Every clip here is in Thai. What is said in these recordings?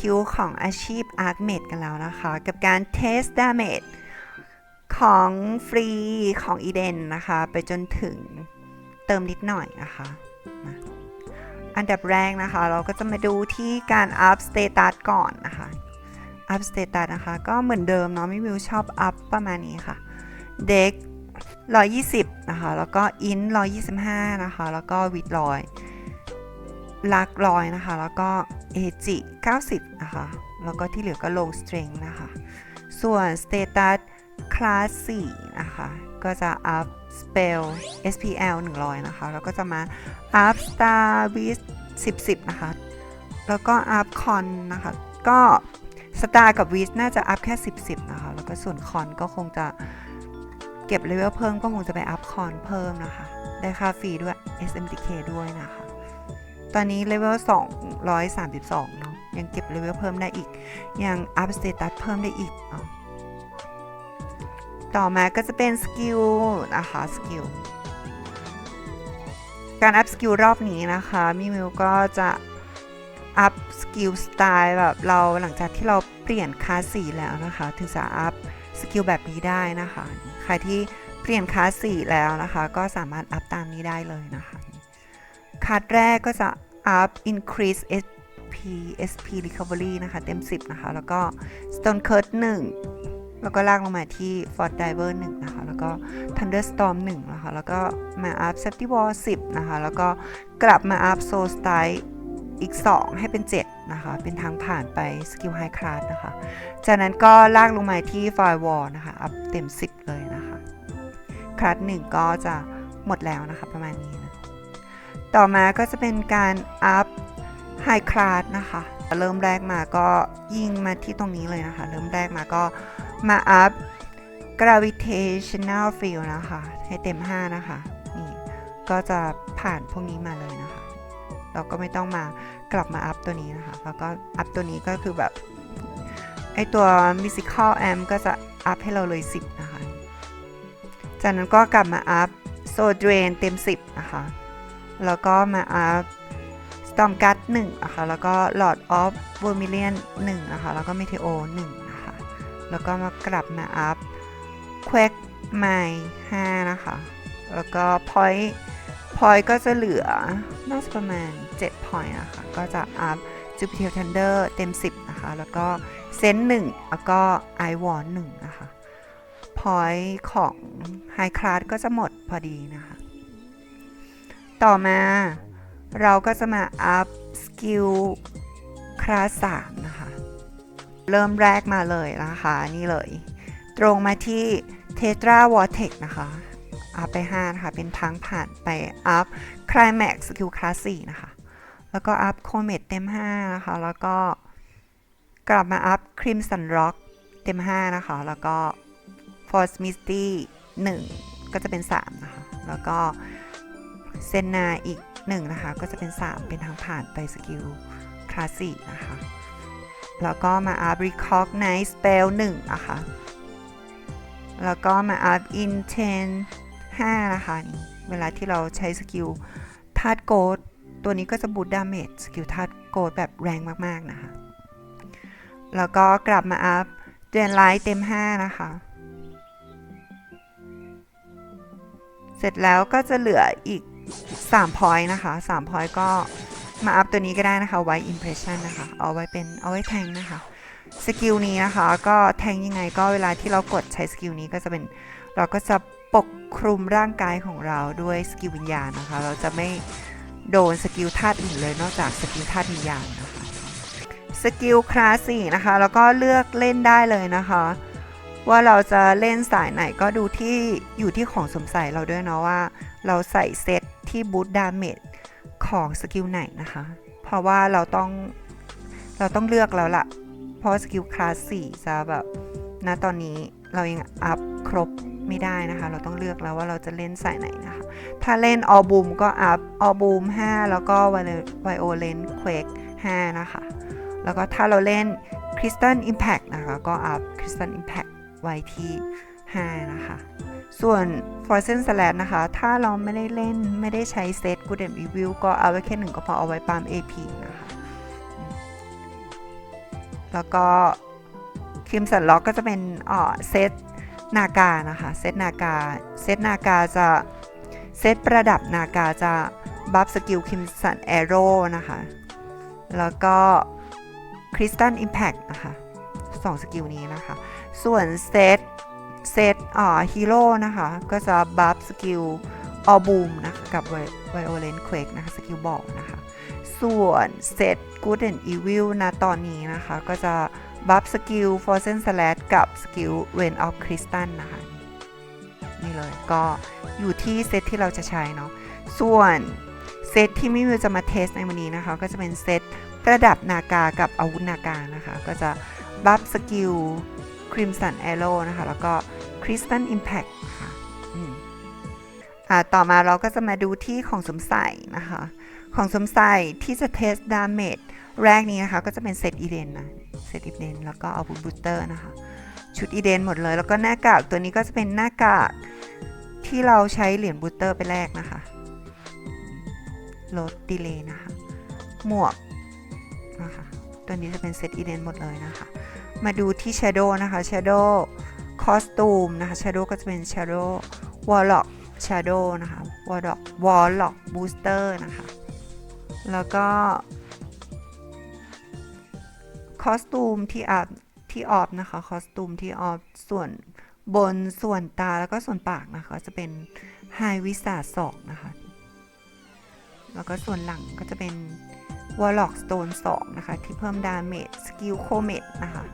คิวของอาชีพ a r c m a d กันแล้วนะคะ กับการ Test Damage ของฟรีของ Eden นนะคะ ไปจนถึงเติมนิดหน่อยนะคะอันดับแรกนะคะ เราก็จะมาดูที่การ up status ก่อนนะคะ up status นะคะ ก็เหมือนเดิมเนาะมิวิวชอบ up ประมาณนี้ค่ะเด็ก120 นะคะ แล้วก็ in 125 นะคะ แล้วก็ with ร้อย ลักร้อยนะคะ แล้วก็ ag 90 นะคะ แล้วก็ที่เหลือก็ลง strength นะคะ ส่วน status class 4นะคะ ก็จะ up spell spl 100 นะคะ แล้วก็จะมา up star with 10 10 นะคะ แล้วก็ up con นะคะ ก็ star กับ with น่าจะ up แค่ 10 10 นะคะ แล้วก็ส่วน con ก็คงจะเก็บเลเวลเพิ่มก็คงจะไปอัพคอนเพิ่มนะคะ ได้ค่าฟรีด้วย SMTK ด้วยนะคะ ตอนนี้เลเวล232เนาะยังเก็บเลเวลเพิ่มได้อีก ยังอัพสเตตัสเพิ่มได้อีกเนาะต่อมาก็จะเป็นสกิลนะคะสกิลการอัพสกิลรอบนี้นะคะมิมิวก็จะอัพสกิลสไตล์แบบเราหลังจากที่เราเปลี่ยนคลาสสีแล้วนะคะ ถึงจะอัพสกิลแบบนี้ได้นะคะ ใครที่เปลี่ยนคลาสสีแล้วนะคะ ก็สามารถอัพตามนี้ได้เลยนะคะ คัดแรกก็จะ up increase SP SP recovery นะคะ เต็ม 10 นะคะ แล้วก็ stone curse 1 แล้วก็ลากลงมาที่ fort diver 1 นะคะ แล้วก็ thunderstorm 1 นะคะ แล้วก็มา up safety wall 10 นะคะ แล้วก็กลับมา up soul style อีก 2 ให้เป็น 7 นะคะ เป็นทางผ่านไปสกิล high class นะคะ จากนั้นก็ลากลงมาที่ firewall นะคะ อัพเต็ม 10 เลยนะคะ คลาสหนึ่งก็จะหมดแล้วนะคะประมาณนี้ ต่อมาก็จะเป็นการอัพ high class นะคะ เริ่มแรกมาก็ยิงมาที่ตรงนี้เลยนะคะ เริ่มแรกมาก็มาอัพ gravitational field นะคะ ให้เต็ม 5 นะคะ นี่ ก็จะผ่านพวกนี้มาเลยนะคะ เราก็ไม่ต้องมากลับมาอัพตัวนี้นะคะ แล้วก็อัพตัวนี้ก็คือแบบ ไอตัว musical amp ก็จะอัพให้เราเลย 10 นะคะ จากนั้นก็กลับมาอัพ so drain เต็ม 10 นะคะ แล้วก็มาอัพ storm guard 1นะคะแล้วก็ lord of vermilion 1นะคะแล้วก็ meteo 1นะคะแล้วก็มากลับมาอัพ quake my 5นะคะแล้วก็ point point ก็จะเหลือน่าจะประมาณ 7 point นะคะก็จะอัพ Jupiter Thunder เต็ม 10นะคะแล้วก็เซนหนึ่งแล้วก็ i w a r หนึ่งนะคะ point ของ High Class ก็จะหมดพอดีนะคะ ต่อมา เราก็จะมาอัพสกิลคลาส3นะคะ เริ่มแรกมาเลยนะคะ นี่เลย ตรงมาที่ Tetra Vortex นะคะอัพไป5นะคะเป็นทางผ่านไปอัพ Climax สกิลคลาส4นะคะ แล้วก็อัพ Comet เต็ม5นะคะ แล้วก็กลับมาอัพ Crimson Rock เต็ม 5 นะคะ แล้วก็ Force Misty 1ก็จะเป็น 3 นะคะ แล้วก็ เซนนาอีก1นะคะ ก็จะเป็น 3 เป็นทางผ่านไปสกิลคลาส4นะคะ แล้วก็มาอัพ Recognize Spell 1นะคะ แล้วก็มาอัพ Intent 5นะคะนี่เวลาที่เราใช้สกิลธาตุโกดตัวนี้ก็จะบูตดาเมจสกิลธาตุโกดแบบแรงมากๆนะคะ แล้วก็กลับมาอัพเดนไลท์เต็ม 5 นะคะ เสร็จแล้วก็จะเหลืออีก 3 point นะคะ 3 point ก็มาอัพตัวนี้ก็ได้นะคะไว้ impression นะคะ เอาไว้เป็นเอาไว้แทงนะคะสกิลนี้นะคะก็แทงยังไงก็เวลาที่เรากดใช้สกิลนี้ก็จะเป็นเราก็จะปกคลุมร่างกายของเราด้วยสกิลวิญญาณนะคะ เราจะไม่โดนสกิลธาตุอื่นเลยนอกจากสกิลธาตุวิญญาณนะคะสกิลคลาสสี่นะคะแล้วก็เลือกเล่นได้เลยนะคะ ว่าเราจะเล่นสายไหนก็ดูที่อยู่ที่ของสมใส่เราด้วยเนาะว่า เราใส่เซต ที่บูตดาเมจของสกิลไหนนะคะ เพราะว่าเราต้องเราต้องเลือกแล้วล่ะ เพราะสกิลคลาสสี่จะแบบณตอนนี้เรายังอัพครบไม่ได้นะคะ เราต้องเลือกแล้วว่าเราจะเล่นสายไหนนะคะ ถ้าเล่นออบูมก็อัพออบูม5แล้วก็ไวโอเลนเควก5นะคะ แล้วก็ถ้าเราเล่น Crystal Impact นะคะ ก็อัพ Crystal Impact ไว้ที่5นะคะ ส่วน Frozen Slash นะคะ ถ้าเราไม่ได้เล่นไม่ได้ใช้เซต Good and Evil ก็เอาไว้แค่หนึ่งก็พอเอาไว้ปาม AP นะคะ แล้วก็ครีมสันล็อกก็จะเป็นเออเซตนากานะคะ เซตนากา เซตนากาจะ เซตประดับนากาจะบัฟสกิลคิมสันแอโร่นะคะ แล้วก็คริสตัลอิมแพคนะคะสองสกิลนี้นะคะ ส่วนเซต เซตอ่าฮีโร่นะคะ ก็จะบัฟสกิลออบูมนะคะกับไวโอเลนเควกนะคะ สกิลบอกนะคะ ส่วนเซต Good and Evil นะตอนนี้นะคะ ก็จะบัฟสกิล Frozen Slash กับสกิล Rain of Crystal นะคะ นี่เลยก็อยู่ที่เซตที่เราจะใช้เนาะส่วนเซตที่มิวจะมาเทสในวันนี้นะคะ ก็จะเป็นเซตประดับนากากับอาวุธนากานะคะ ก็จะบัฟสกิล Crimson Arrow นะคะ แล้วก็ Crystal Impact ค่ะอืมอ่าต่อมาเราก็จะมาดูที่ของสวมใส่นะคะ ของสวมใส่ที่จะเทสดาเมจแรกนี้นะคะ ก็จะเป็นเซตอีเดนนะ เซตอีเดนแล้วก็อาวุธบูสเตอร์นะคะ ชุดอีเดนหมดเลย แล้วก็หน้ากากตัวนี้ก็จะเป็นหน้ากากที่เราใช้เหรียญบูสเตอร์ไปแลกนะคะลดดีเลย์นะคะ หมวกนะคะ ตัวนี้จะเป็นเซตอีเดนหมดเลยนะคะ มาดูที่ Shadow นะคะ Shadow Costume นะคะ Shadow ก็จะเป็น Shadow Warlock Shadow นะคะ Warlock Warlock Booster นะคะ แล้วก็คอสตูมที่อัพที่ออฟนะคะคอสตูมที่ออฟส่วนบนส่วนตาแล้วก็ส่วนปากนะคะ จะเป็นไฮวิสาสองนะคะ แล้วก็ส่วนหลังก็จะเป็น Warlock Stone 2นะคะ ที่เพิ่มดาเมจสกิลโคเมดนะคะ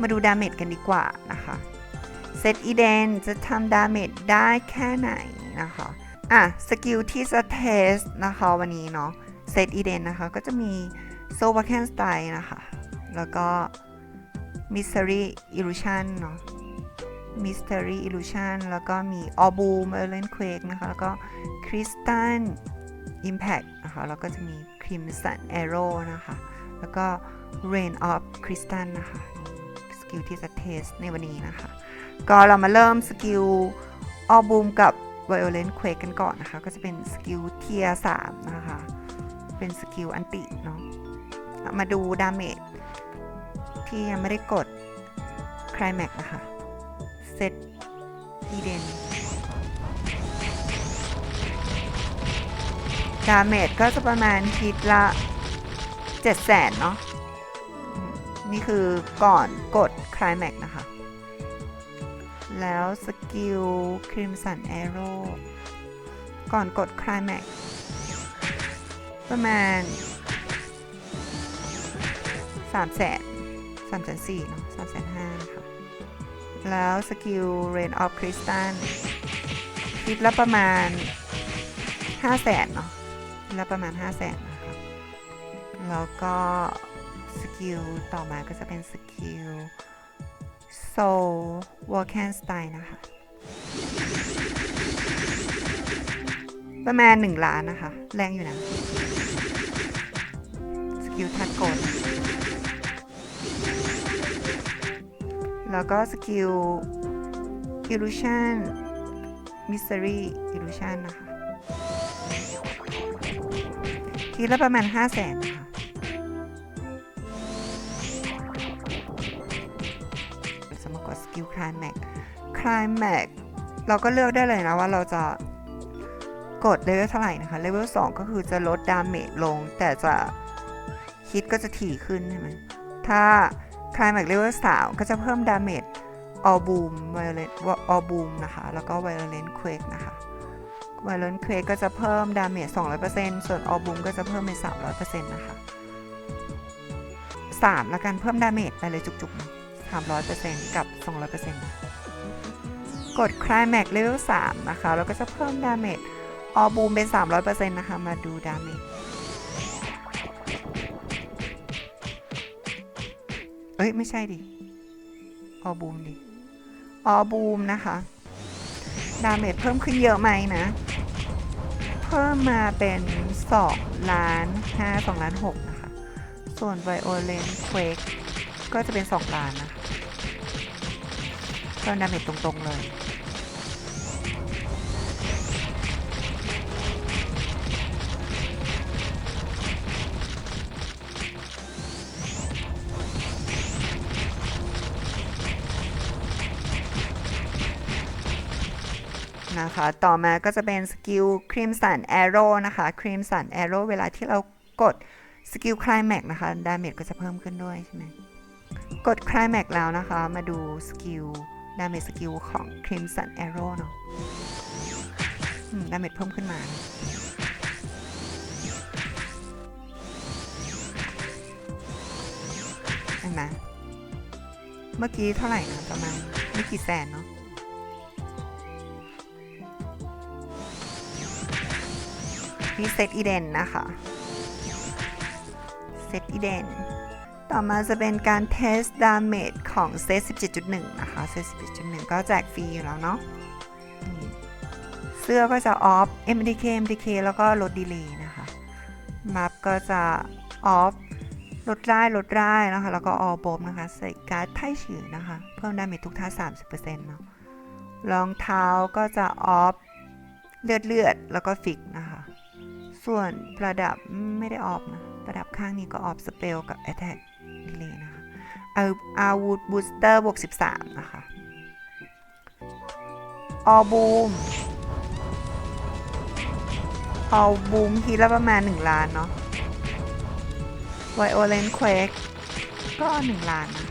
มาดูดาเมจกันดีกว่านะคะเซตอีเดนจะทำดาเมจได้แค่ไหนนะคะ อะ สกิลที่จะเทสนะคะวันนี้เนาะเซตอีเดนนะคะ ก็จะมีโซวาแคนสไตล์นะคะ แล้วก็มิส t ต r y Illusion เนาะ Mystery Illusion แล้วก็มี o r b o o m e r l e n Quake นะคะ แล้วก็ Crystal Impact นะคะ แล้วก็จะมี Crimson Arrow นะคะ แล้วก็ Rain of Crystal นะคะ กิลที่จะเทสในวันนี้นะคะ ก็เรามาเริ่มสกิล o r b o o m กับ Violent Quake กันก่อนนะคะ ก็จะเป็นสกิลเทียร์3นะคะ เป็นสกิลอันติเนาะมาดูดาเมจที่ยังไม่ได้กด c l i m a x นะคะเซตอีเดนดาเมจก็จะประมาณฮิตละ7 0 0 0 0เนาะ นี่คือก่อนกดคลายแม็กนะคะ แล้วสกิลครีมสันแอโร่ก่อนกดคลายแม็กประมาณสามแสนสามแสนสี่เนาะสามแสนห้าคะแล้วสกิลเรนออฟคริสตันคิดละประมาณห้าแสนเนาะคิดละประมาณห้าแสนนะคะแล้วก็ กิลต่อมาก็จะเป็นสกิลโซลวอลแคนสไตน์นะคะ ประมาณหนึ่งล้านนะคะ แรงอยู่นะ สกิลทัดกดแล้วก็สกิล Illusion Mystery Illusion นะคะทีละประมาณ 5 0 0สน มมติกดสกิล Climax Climax เราก็เลือกได้เลยนะว่าเราจะกดเลเวลเท่าไหร่นะคะเลเวล2ก็คือจะลดดาเมจลง แต่จะฮิตก็จะถี่ขึ้นใช่ไหมถ้า Climax Level 3ก็จะเพิ่มดาเมจ All Boom Violent All Boom นะคะ แล้วก็ Violent Quake นะคะ Violent Quake ก็จะเพิ่มดาเมจ200%ส่วน All Boom ก็จะเพิ่มเป็น300%นะคะ3แล้วกันเพิ่มดาเมจไปเลยจุกๆ 300%กับ 200%นะกด Climax Level 3 นะคะ แล้วก็จะเพิ่มดาเมจ All Boom เป็น 300%นะคะ มาดูดาเมจเอ้ย ไม่ใช่ดิออบูมดิออบูมนะคะ ดาเมจเพิ่มขึ้นเยอะไหมนะ เพิ่มมาเป็น2ล้าน5 2ล้าน6นะคะ ส่วน Violent Quake ก็ ก็จะเป็นสองล้านนะก็ดาเมจตรงๆเลยนะคะ ต่อมาก็จะเป็นสกิลครีมสันแอโร่นะคะครีมสันแอโร่เวลาที่เรากดสกิลคลายแม็กนะคะ ดาเมจก็จะเพิ่มขึ้นด้วยใช่ไหม กด Climax แล้วนะคะ มาดูสกิลดาเมจสกิลของ Crimson Arrow เนาะดาเมจเพิ่มขึ้นมา เห็นไหมเมื่อกี้เท่าไหร่นะประมาณไม่กี่แสนเนาะนี่เซตอีเดนนะคะ เซตอีเดน ต่อมาจะเป็นการเทสดาเมจของเซต17.1 นะคะเซต17.1 ก็แจกฟรีอยู่แล้วเนาะเสื้อก็จะออฟ MDK MDK แล้วก็ลดดีเลย์นะคะมัฟก็จะออฟลดได้ลดได้นะคะ แล้วก็ออโบมนะคะ ใส่การ์ดไถ่ฉือนะคะ เพิ่มดาเมจทุกท่า 30%เนาะรองเท้าก็จะออฟเลือดเลือดแล้วก็ฟิกนะคะ ส่วนประดับไม่ได้ออฟนะ ประดับข้างนี้ก็ออฟสเปลกับ Attack Delay นะคะเอาอาวุธบูสเตอร์บวก 13 นะคะ ออบูม ออบูมทีละประมาณ 1 ล้านเนาะไวโอเลนเควกก็ 1 ล้านนะ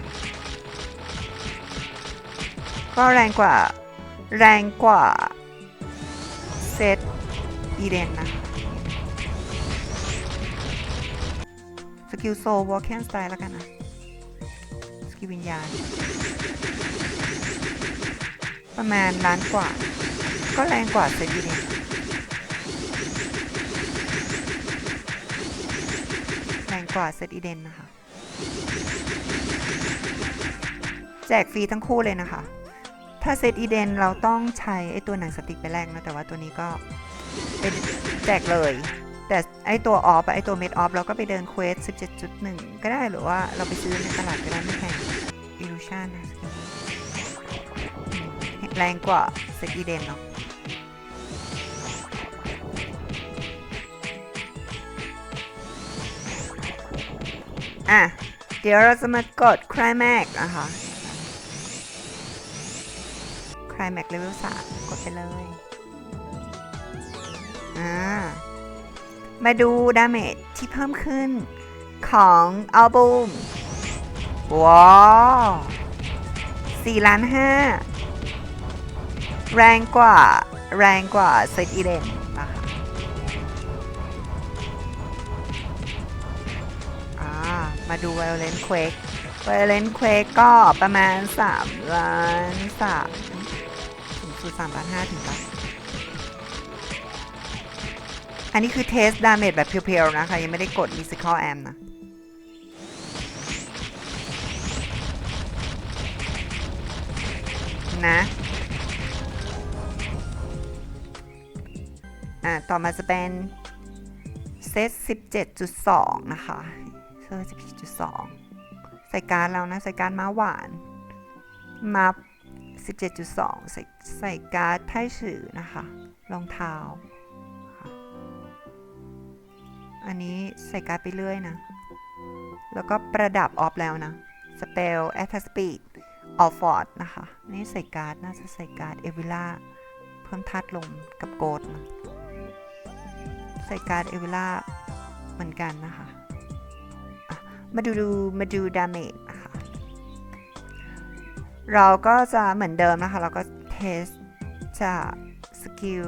ก็แรงกว่า แรงกว่า เซตอีเดนนะคะสกิลโซวอลแคนสไตล์แล้วกันนะ สกิลวิญญาณ ประมาณล้านกว่า ก็แรงกว่าเซตอีเดนแรงกว่าเซตอีเดนนะคะ แจกฟรีทั้งคู่เลยนะคะ ถ้าเซตอีเดนเราต้องใช้ไอตัวหนังสติกไปแลกนะ แต่ว่าตัวนี้ก็เป็นแจกเลย แต่ไอตัวออฟไอตัวเม็ดออฟเราก็ไปเดินเควส 17.1 ก็ได้หรือว่าเราไปซื้อในตลาดก็ได้ไม่แพงอิลูชันนะสกิลนี้แรงกว่าเซตอีเดนเนาะอะ เดี๋ยวเราจะมากด Climax นะคะ Climax Level 3กดไปเลย อ่า มาดูดาเมจที่เพิ่มขึ้นของอัลบูมว้าว4ล้าน5แรงกว่า แรงกว่าเซตอีเดนนะคะอ่ามาดู Violent Quake Violent Quake ก็ประมาณ 3 ล้าน3ถึงสุด3ล้าน5ถึงปะ อันนี้คือเทสดาเมจแบบเพียวๆนะคะ ยังไม่ได้กด Musical Am นะ นะอ่าต่อมาจะเป็นเซต17.2 นะคะเซต17.2 ใส่การแล้วนะ ใส่การม้าหวานมา17.2 ใส่ใส่การ์ดไพ่ฉือนะคะ รองเท้า อันนี้ใส่การ์ดไปเรื่อยนะ แล้วก็ประดับออฟแล้วนะ Spell Attack Speed o f f o r d นะคะ นี่ใส่การ์ดน่าจะใส่การ์ดเอวิล่าเพิ่มธาตุลมกับโกดนะใส่การ์ดเอวิล่าเหมือนกันนะคะะมาดูดูมาดูดาเมจนะคะ เราก็จะเหมือนเดิมนะคะ เราก็เทสจากสกิล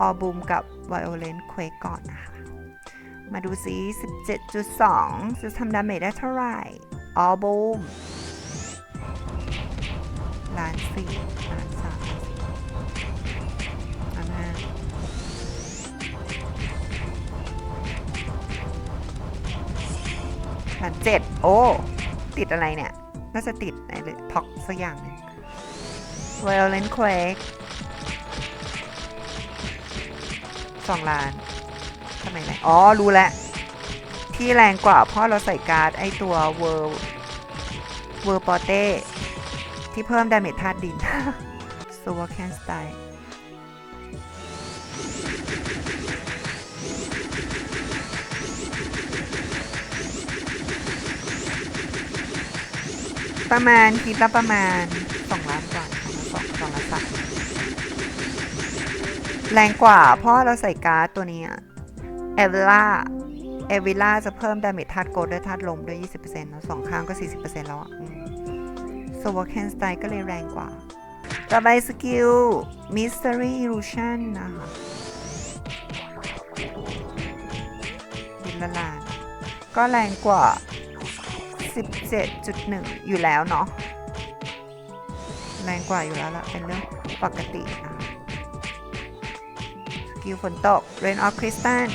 ออบูมกับ Violent Quake ก่อนนะคะ มาดูซิ17.2 จะทำดาเมจได้เท่าไหร่ออบูมล้านสี่ล้านสามล้านห้าล้านเจ็ดโอ้ ติดอะไรเนี่ย น่าจะติดอะไรเลยท็อกสักอย่างหนึง Violent Quake สองล้าน ทำไมแรงอ๋อ รู้แล้ว ที่แรงกว่าเพราะเราใส่การ์ดไอตัวเวอร์เวอร์ปอเต้ที่เพิ่มดาเมจธาตุดินโซวาแคนสไตล์ประมาณคิดละประมาณ2ล้านกว่าสองสองล้านสามแรงกว่าเพราะเราใส่การ์ดตัวนี้ เอเวล่าเอเวล่าจะเพิ่มดาเมจธาตุโกลด้วยธาตุลมด้วย 20%เนอะสองข้างก็ 40%แล้วอะโซวอเคนสไตล์ก็เลยแรงกว่า ต่อไปสกิล Mystery Illusion นะคะดินละลานก็แรงกว่า 17.1 อยู่แล้วเนาะแรงกว่าอยู่แล้วละเป็นเรื่องปกตินะสกิลฝนตก Rain of Crystal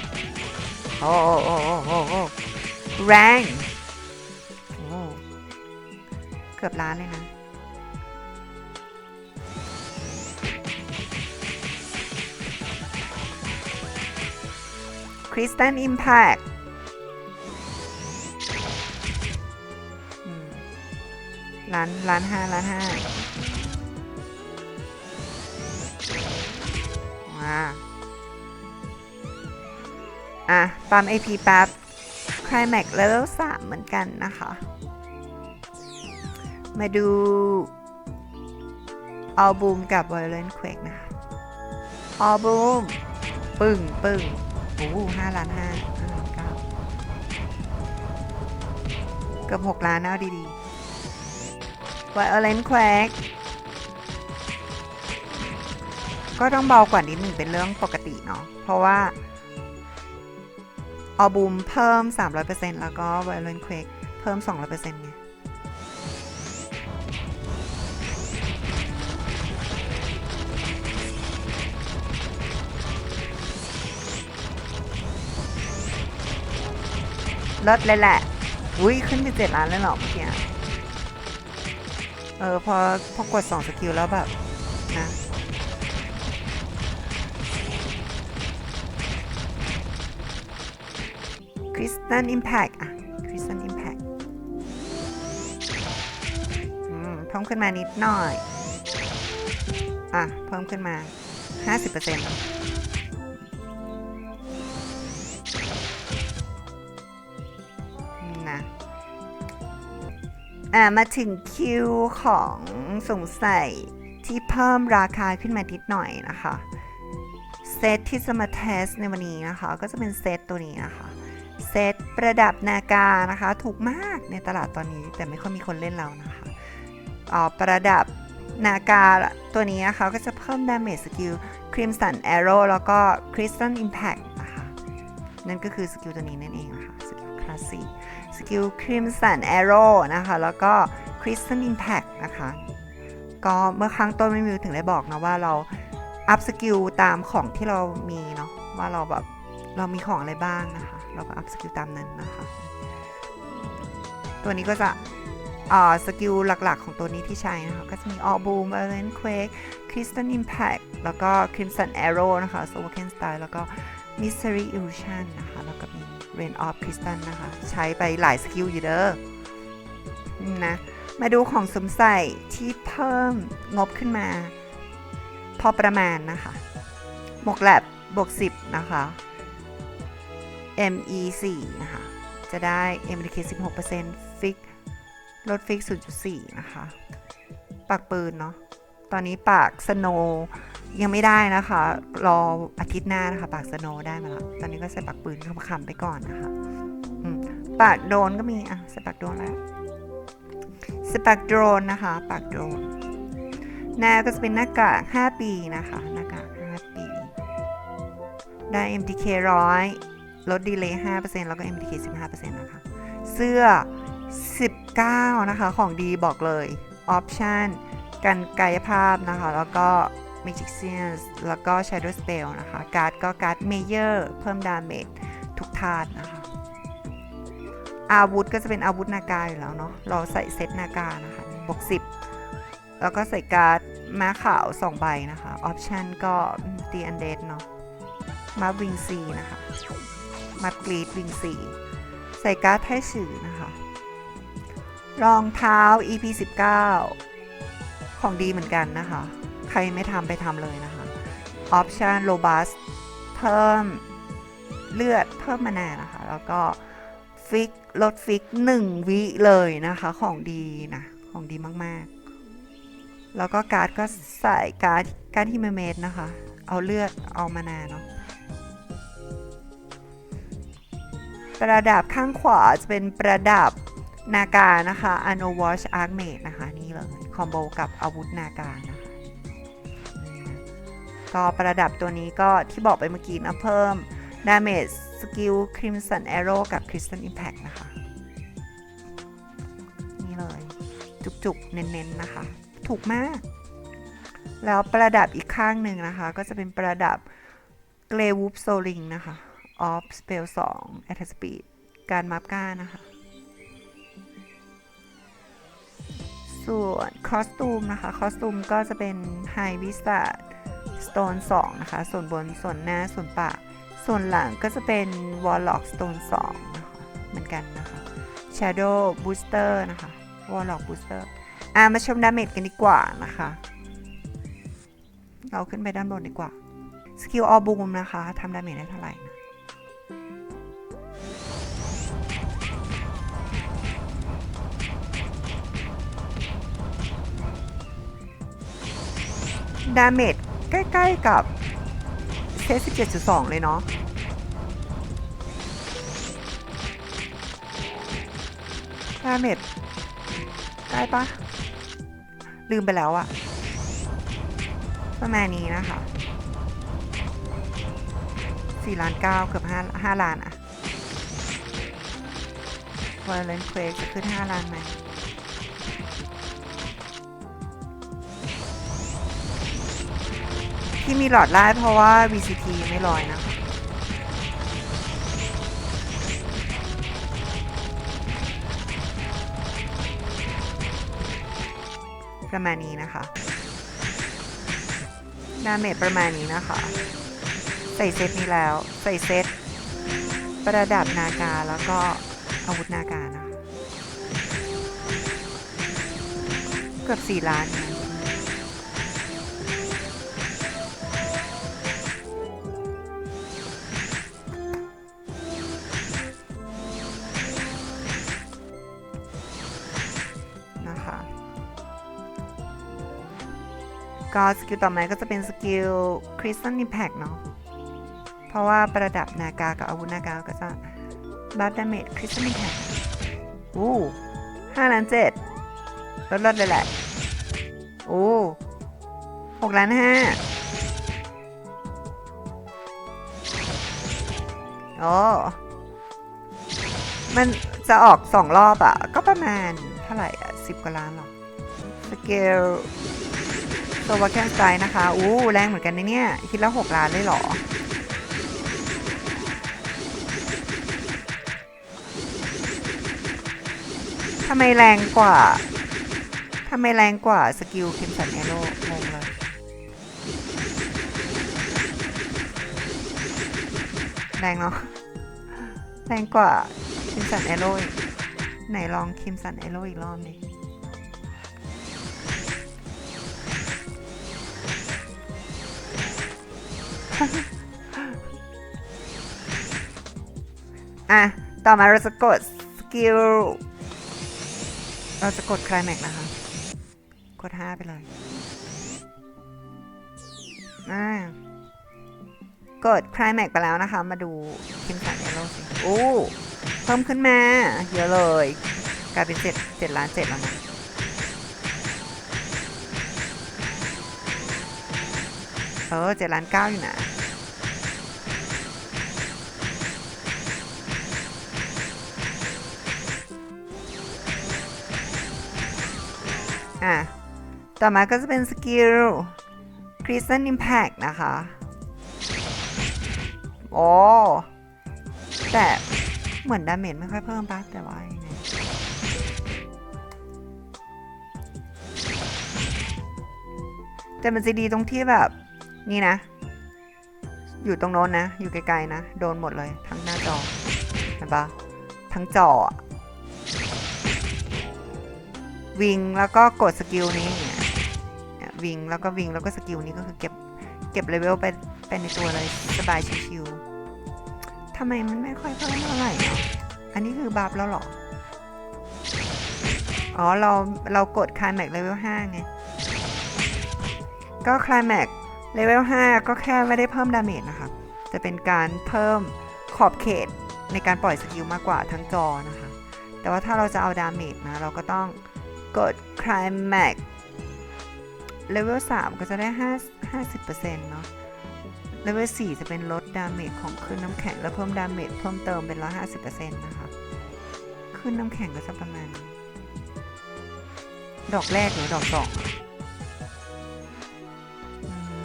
โอ้โอ้โอ้โอ้โอ้แรงโอ้เกือบล้านเลยนะคริสตันอิมแพคล้านล้านห้าล้านห้ามา อะตาม AP แป๊บคลายแม็กเลเวลสามเหมือนกันนะคะ มาดูอัลบูมกับ Violent Quake นะคะอัลบูมปึ้งปึ้งโอ้ห้าล้านห้าห้าล้านเก้าเกือบหกล้านเอาดีๆ Violent Quake ก็ต้องเบากว่านิดหนึ่งเป็นเรื่องปกติเนาะเพราะว่า อัลบูมเพิ่ม 300%แล้วก็ Violent Quake เพิ่ม 200%ไงลดเลยแหละ อุ้ยขึ้นไปเจ็ดล้านเลยเหรอเมื่อกี้เออ พอพอกดสองสกิลแล้วแบบ นะ คริ สตันอิมแพคอะคริสตันอิมแพคอืมเพิ่มขึ้นมานิดหน่อย อะ เพิ่มขึ้นมา 50%นะอะมาถึงคิวของสงสัยที่เพิ่มราคาขึ้นมานิดหน่อยนะคะ เซตที่จะมาเทสในวันนี้นะคะ ก็จะเป็นเซตตัวนี้นะคะ เซตประดับนาคานะคะ ถูกมากในตลาดตอนนี้ แต่ไม่ค่อยมีคนเล่นแล้วนะคะอ๋อประดับนาคาตัวนี้นะคะก็จะเพิ่มดาเมจสกิล Crimson Arrow แล้วก็ Crystal Impact นะคะนั่นก็คือสกิลตัวนี้นั่นเองนะคะสกิลคลาสสิกสกิล Crimson Arrow นะคะแล้วก็ Crystal Impact นะคะก็เมื่อครั้งต้นไม่มีถึงได้บอกนะว่าเราอัพสกิลตามของที่เรามีเนาะว่าเราแบบเรามีของอะไรบ้างนะคะ เราก็อัพสกิลตามนั้นนะคะ ตัวนี้ก็จะอ่าสกิลหลักๆ ของตัวนี้ที่ใช้นะคะ ก็จะมี All Boom Violent Quake Crystal Impact แล้วก็ Crimson Arrow นะคะ s o w a k e n Style แล้วก็ Mystery Illusion นะคะ แล้วก็มี Rain of Crystal นะคะ ใช้ไปหลายสกิลอยู่เด้อนะ มาดูของสมใส่ที่เพิ่มงบขึ้นมา พอประมาณนะคะหมกแลบบวก10 นะคะ ME 4 นะคะ จะได้ MDK 16%ฟิกลดฟิก 0.4 นะคะ ปากปืนเนาะ ตอนนี้ปากสโนยังไม่ได้นะคะ รออาทิตย์หน้านะคะ ปากสโนได้มาแล้ว ตอนนี้ก็ใส่ปากปืนคำๆไปก่อนนะคะอืมปากโดนก็มี อะใส่ปากโดนแล้วสปากโดรนนะคะ ปากโดรนหน้าก็จะเป็นหน้ากาก 5 ปีนะคะ หน้ากาก 5 ปี ได้ MTK 100 ลดดีเลย์5%แล้วก็ MTK 15%นะคะ เสื้อ 19 นะคะ ของดีบอกเลยออปชันกันกายภาพนะคะ แล้วก็ Magic Sense แล้วก็ Shadow Spell นะคะ การ์ดก็การ์ดเมเยอร์เพิ่มดาเมจทุกธาตุนะคะ อาวุธก็จะเป็นอาวุธนาการอยู่แล้วเนาะ เราใส่เซตนาการนะคะบวก10 แล้วก็ใส่การ์ดม้าขาว 2 ใบนะคะ ออปชันก็ตีอันเดดเนาะมาวิงซีนะคะ มากรีดวิงซีใส่การ์ดไทสื่อนะคะ รองเท้า EP 19 ของดีเหมือนกันนะคะ ใครไม่ทำไปทำเลยนะคะออปชันโลบัสเพิ่มเลือดเพิ่มมานานะคะ แล้วก็ฟิกลดฟิก 1 วิเลยนะคะ ของดีนะ ของดีมากแล้วก็การ์ดก็ใส่การ์ดการ์ดฮิมเมดนะคะ เอาเลือดเอามานาเนาะ ประดับข้างขวาจะเป็นประดับนาการนะคะ a n o Watch Archmage นะคะ นี่เลยคอมโบกับอาวุธนาการนะคะก็ประดับตัวนี้ก็ที่บอกไปเมื่อกี้นะเพิ่ม Damage Skill Crimson Arrow กับ Crystal Impact นะคะ นี่เลย จุกๆ เน้นๆ นะคะ ถูกมาก แล้วประดับอีกข้างหนึ่งนะคะ ก็จะเป็นประดับ g l a y w o o p Soling นะคะ of Spell 2 Attack Speed การมับก้านะคะ ส่วนคอสตูมนะคะ คอสตูมก็จะเป็น High Vista Stone 2 นะคะ ส่วนบน ส่วนหน้า ส่วนปาก ส่วนหลังก็จะเป็น Warlock Stone 2 นะคะ เหมือนกันนะคะ Shadow Booster นะคะ Warlock Booster อะ มาชมดาเมจกันดีกว่านะคะ เราขึ้นไปด้านบนดีกว่า สกิลออบูมนะคะทำดาเมจได้เท่าไหร่ ดาเมจใกล้ๆกับเซต17.2 เลยเนาะดาเมจใกล้ปะลืมไปแล้วอะประมาณนี้นะคะ4ล้าน9เกือบ5 5ล้านอะวอลเลนเควจะขึ้น5ล้านไหม ที่มีหลอดไล่เพราะว่า VCT ไม่ลอยนะประมาณนี้นะคะ ดาเมจประมาณนี้นะคะ ใส่เซตนี้แล้ว ใส่เซตประดับนาการแล้วก็อาวุธนาการนะคะ เกือบ 4 ล้านนะ ก็สกิลต่อมาก็จะเป็นสกิล Crystal Impact เนาะ เพราะว่าประดับนากากับอาวุธนากาก็จะบัฟดาเมจ Crystal Impact อู้ห้าล้านเจ็ดลดลดเลยแหละ โอ้หกล้านห้าโอ้มันจะออกสองรอบอะ่ะก็ประมาณเท่าไหร่อะสิบกว่าล้านหรอ สเกล ตัววัคแคนสไตนะคะ อู้แรงเหมือนกันนะเนี่ย คิดแล้ว6ล้านเลยหรอ ทำไมแรงกว่า ทำไมแรงกว่าสกิลคิมสันเอโร่งงเลยแรงเนาะ แรงกว่าคิมสันเอโร่ไหนลองคิมสันเอโร่อีกรอบห อะ ต่อมาเราจะกดสกิล เราจะกดคลายแม็กนะคะ กด 5 ไปเลยอ่ากดคลายแม็กไปแล้วนะคะ มาดูคิมสันเอโรสิโอ้เพิ่มขึ้นมาเยอะเลยกลายเป็น7 7ล้าน7แล้วนะเออ7ล้าน9อยู่นะ อะ ต่อมาก็จะเป็นสกิล Crescent Impact นะคะ โอ้แต่เหมือนดาเมจไม่ค่อยเพิ่มปะแต่ว่ายังไงแต่มันจะดีตรงที่แบบ นี่นะ อยู่ตรงโน้นนะ อยู่ไกลๆนะ โดนหมดเลยทั้งหน้าจอ เห็นปะทั้งจออะ วิงแล้วก็กดสกิลนี้วิงแล้วก็วิงแล้วก็สกิลนี้ก็คือเก็บเก็บเลเวลไปไปในตัวเลยสบายชิวๆทำไมมันไม่ค่อยเพิ่มเท่าไหร่ อันนี้คือบัฟแล้วหรอ อ๋อเราเรากดคลายแม็กเลเวล5ไง ก็คลายแม็กเลเวล5ก็แค่ไม่ได้เพิ่มดาเมจนะคะ จะเป็นการเพิ่มขอบเขตในการปล่อยสกิลมากกว่าทั้งจอนะคะ แต่ว่าถ้าเราจะเอาดาเมจนะเราก็ต้อง กด Climax เลเวล3ก็จะได้ 5 50%เนาะเลเวล4จะเป็นลดดาเมจของคืนน้ำแข็ง แล้วเพิ่มดาเมจเพิ่มเติมเป็น 150%นะคะคืนน้ำแข็งก็จะประมาณ ดอกแรกหรือดอกสองอือฮึ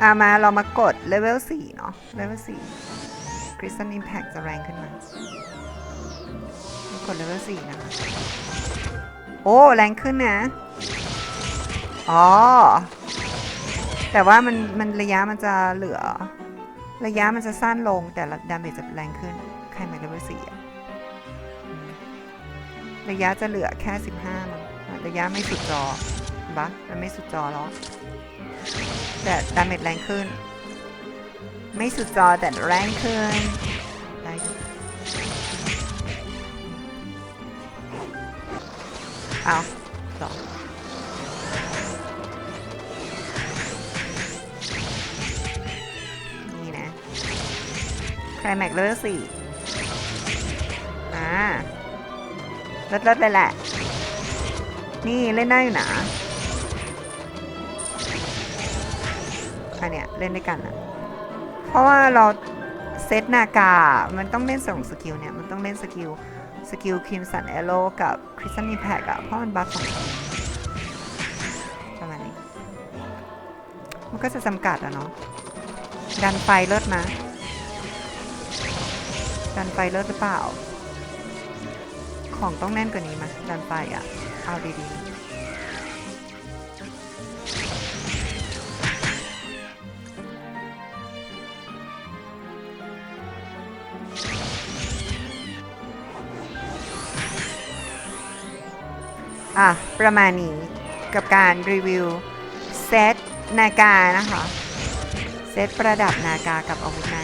อะมาเรามากดเลเวล4เนาะเลเวล4 Crystal Impact จะแรงขึ้นมา กดเลเวล4นะคะ โอ้ แรงขึ้นนะ อ๋อ แต่ว่ามันมันระยะมันจะเหลือ ระยะมันจะสั้นลงแต่ดาเมจจะแรงขึ้น ใครหมายเลเวลสี่อะระยะจะเหลือแค่ 15มั้งระยะไม่สุดจอเห็นปะมันไม่สุดจอแล้วแต่ดาเมจแรงขึ้น ไม่สุดจอแต่แรงขึ้น เอาต่อนี่นะใครแม็กเลเวลสี่อ่าเลิศๆเลยแหละ นี่เล่นได้อยู่นะอันเนี้ยเล่นด้วยกันนะเพราะว่าเราเซตนากา มันต้องเล่นสองสกิลเนี่ย มันต้องเล่นสกิล สกิลคิมสันเอโลกับคริสตันนีแพกอะเพราะมันบัฟสองประมาณนี้ มันก็จะจำกัดอะเนาะดันไฟเลิศนะดันไฟเลิศหรือเปล่า ของต้องแน่นกว่านี้มั้ยดันไฟอะเอาดีๆ อะ ประมาณนี้กับการรีวิวเซตนากานะคะ เซตประดับนากากับอาวุธนากา